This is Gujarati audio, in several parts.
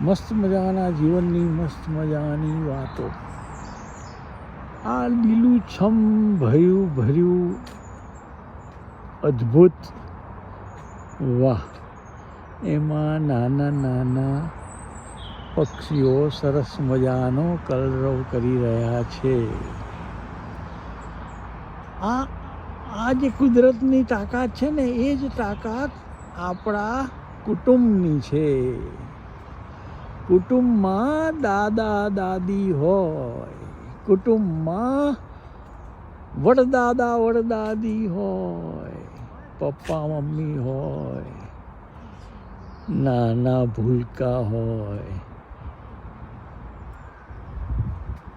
મસ્ત મજાના જીવનની મસ્ત મજાની વાતો. આ લીલું છમ ભર્યું ભર્યું અદ્ભુત. વાહ, એમાં નાના નાના પક્ષીઓ સરસ મજાનો કલરવ કરી રહ્યા છે. આ આ જે કુદરતની તાકાત છે ને, એ જ તાકાત આપણા કુટુંબની છે. કુટુંબમાં દાદા દાદી હોય, કુટુંબમાં વડદાદા વડદાદી હોય, પપ્પા મમ્મી હોય, નાના ભૂલકા હોય.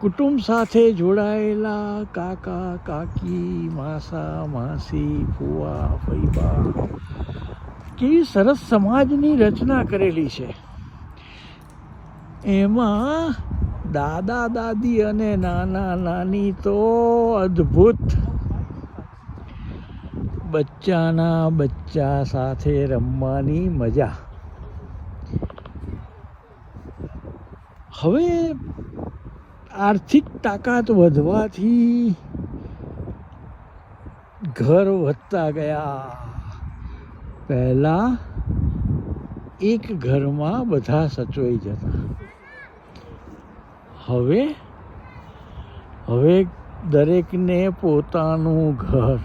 કુટુંબ સાથે જોડાયેલા કાકા, કાકી, માસા, માસી, ફુવા ફૈબા કેવી સરસ સમાજની રચના કરેલી છે. એમાં દાદા, દાદી અને નાના, નાની તો અદ્ભુત. બચ્ચાના બચ્ચા સાથે રમવાની મજા. હવે આર્થિક તાકાત વધવાથી ઘર વધતા ગયા. પહેલાં એક ઘરમાં બધા સચવાઈ જતા. હવે? હવે દરેકને પોતાનું ઘર.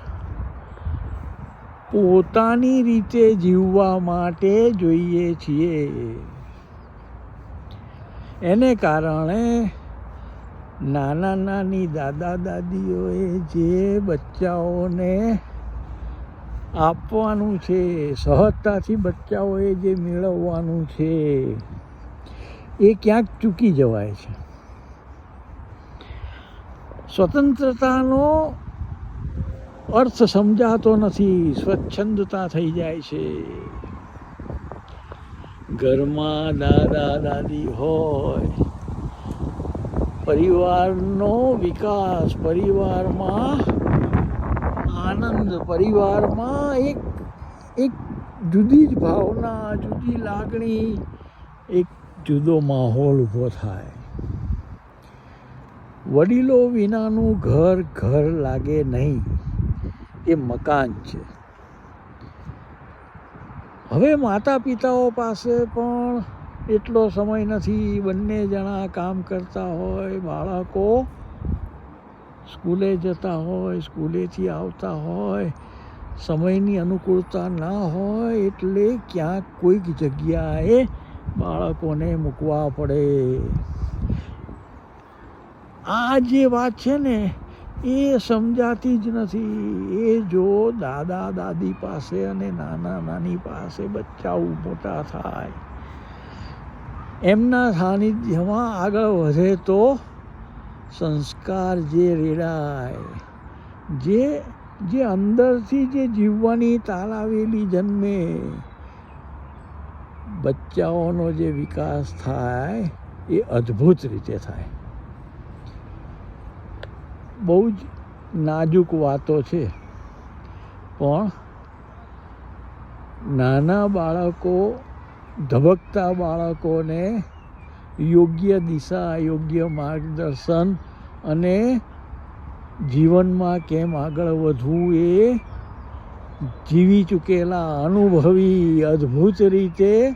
પોતાની રીતે જીવવા માટે જોઈએ છીએ. એને કારણે નાના નાની દાદા દાદીઓએ જે બચ્ચાઓને આપવાનું છે, સહજતાથી બચ્ચાઓએ જે મેળવવાનું છે, એ ક્યાંક ચૂકી જવાય છે. સ્વતંત્રતાનો અર્થ સમજાતો નથી. સ્વચ્છંદતા થઈ જાય છે. ઘરમાં દાદા, દાદી હોય, પરિવારનો વિકાસ, પરિવારમાં આનંદ, પરિવારમાં એક એક જુદી જ ભાવના, જુદી લાગણી, એક જુદો માહોલ ઊભો થાય. વડીલો વિનાનું ઘર ઘર લાગે નહીં. એ મકાન છે. હવે માતા પિતાઓ પાસે પણ એટલો સમય નથી. બંને જણા કામ કરતા હોય, બાળકો સ્કૂલે જતા હોય, સ્કૂલેથી આવતા હોય, સમયની અનુકૂળતા ના હોય એટલે ક્યાંક કોઈક જગ્યાએ બાળકોને મૂકવા પડે. આ જે વાત છે ને, એ સમજાતી જ નથી. એ જો દાદા દાદી પાસે અને નાના નાની પાસે બચ્ચાઓ મોટા થાય, એમના સાનિધ્યમાં આગળ વધે તો સંસ્કાર જે રેડાય, જે જે અંદરથી જે જીવવાની તાલાવેલી જન્મે, બચ્ચાઓનો જે વિકાસ થાય, એ અદ્ભુત રીતે થાય. બહુ જ નાજુક વાતો છે. પણ નાના બાળકો, ધબકતા બાળકોને યોગ્ય દિશા, યોગ્ય માર્ગદર્શન અને જીવનમાં કેમ આગળ વધવું એ જીવી ચૂકેલા અનુભવી અદ્ભુત રીતે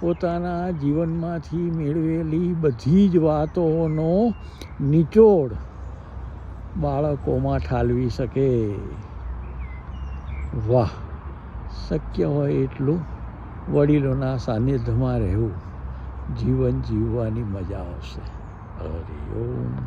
પોતાના જીવનમાંથી મેળવેલી બધી જ વાતોનો નિચોડ બાળકોમાં ઠાલવી શકે. વાહ, શક્ય હોય એટલું વડીલોના સાનિધ્યમાં રહેવું. જીવન જીવવાની મજા આવશે. હરિ ઓમ.